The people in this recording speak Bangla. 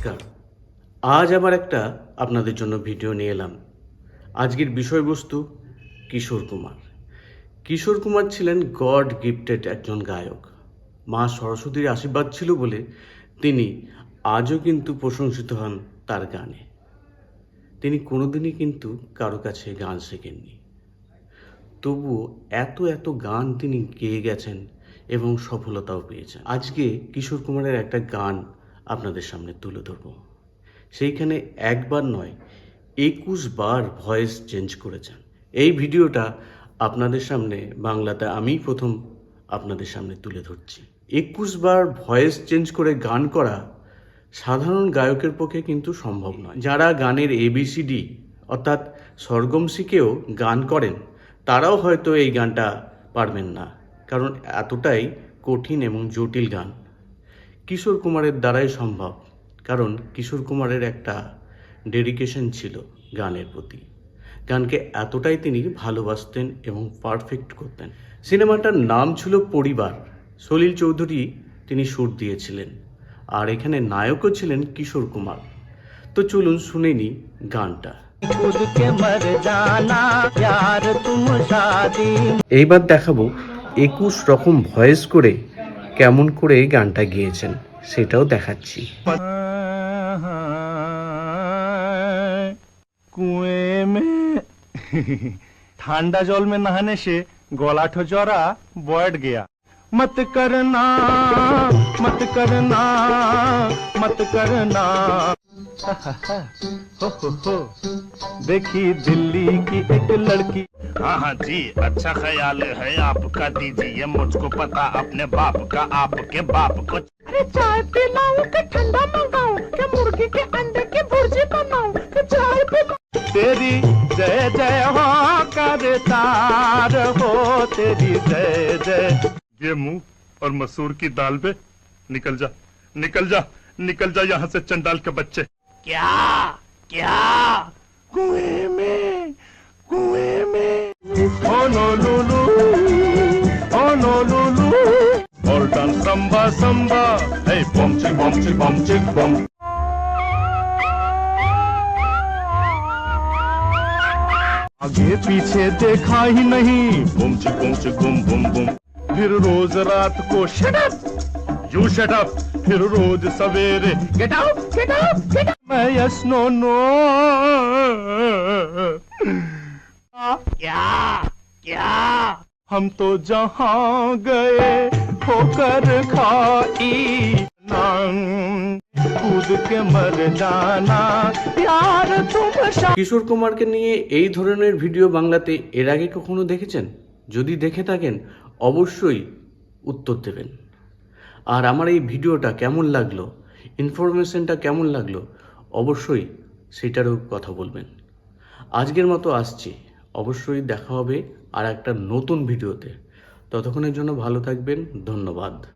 নমস্কার। আজ আবার একটা আপনাদের জন্য ভিডিও নিয়ে এলাম। আজকের বিষয়বস্তু কিশোর কুমার। কিশোর কুমার ছিলেন গড গিফটেড একজন গায়ক। মা সরস্বতীর আশীর্বাদ ছিল বলে তিনি আজও কিন্তু প্রশংসিত হন তার গানে। তিনি কোনোদিনই কিন্তু কারও কাছে গান শেখেননি। তবুও এত এত গান তিনি গেয়ে গেছেন এবং সফলতাও পেয়েছেন। আজকে কিশোর কুমারের একটা গান আপনাদের সামনে তুলে ধরব। সেইখানে একবার নয়, একুশ বার ভয়েস চেঞ্জ করেছেন। এই ভিডিওটা আপনাদের সামনে, বাংলাতে আমি প্রথম আপনাদের সামনে তুলে ধরছি। একুশ বার ভয়েস চেঞ্জ করে গান করা সাধারণ গায়কের পক্ষে কিন্তু সম্ভব নয়। যারা গানের এবিসিডি অর্থাৎ সরগম শিখেও গান করেন, তারাও হয়তো এই গানটা পারবেন না। কারণ এতটাই কঠিন এবং জটিল গান। কিশোর কুমারের দ্বারাই সম্ভব কারণ কিশোর কুমারের একটা ডেডিকেশন ছিল গানের প্রতি। গানকে এতটাই তিনি ভালোবাসতেন এবং পারফেক্ট করতেন। সিনেমাটার নাম ছিল পরিবার। সলিল চৌধুরী তিনি সুর দিয়েছিলেন আর এখানে নায়কও ছিলেন কিশোর কুমার। তো চলুন শুনে নি গানটা। এইবার দেখাবো একুশ রকম ভয়েস করে কেমন করে গানটা গিয়েছেন। সেটাও দেখাচ্ছি कुएं में ठंडा जल में नहाने से गला ठोजरा बैठ गया मत करना मत करना मत करना हो हो हो देखी दिल्ली की एक लड़की हाँ हाँ जी अच्छा ख्याल है आपका दीजिए मुझको पता अपने बाप का आपके बाप को अरे चाय पिलाऊं कि ठंडा मंगाऊं कि मुर्गी के अंडे की भुर्जी बनाऊँ कि चाय पिलाऊं। तेरी जय जय हो करतार हो तेरी जय जय। ये मुँह और मसूर की दाल पे निकल जा निकल जा निकल जा यहाँ से चंडाल के बच्चे। क्या क्या? कुएँ में कुएँ में। Samba samba, hey bom bom bom bom. आगे पीछे देखा ही नहीं। बुम चिकुम चिकुम बुम बुम फिर रोज रात को शटअप यू शटअप फिर रोज सवेरे get out get out get out मैं यस नो नो हम तो जहाँ गए होकर खाई नाम कूद के मर जाना प्यार तुम शा কিশোর কুমারকে নিয়ে এই ধরনের ভিডিও বাংলাতে এর আগে কখনো দেখেছেন যদি দেখে থাকেন অবশ্যই উত্তর দেবেন আর আমার এই ভিডিওটা কেমন লাগলো ইনফরমেশনটা কেমন লাগলো অবশ্যই সেটারও কথা বলবেন আজকের মতো আসছি অবশ্যই দেখা হবে আর একটা নতুন ভিডিওতে। ততক্ষণের জন্য ভালো থাকবেন ধন্যবাদ।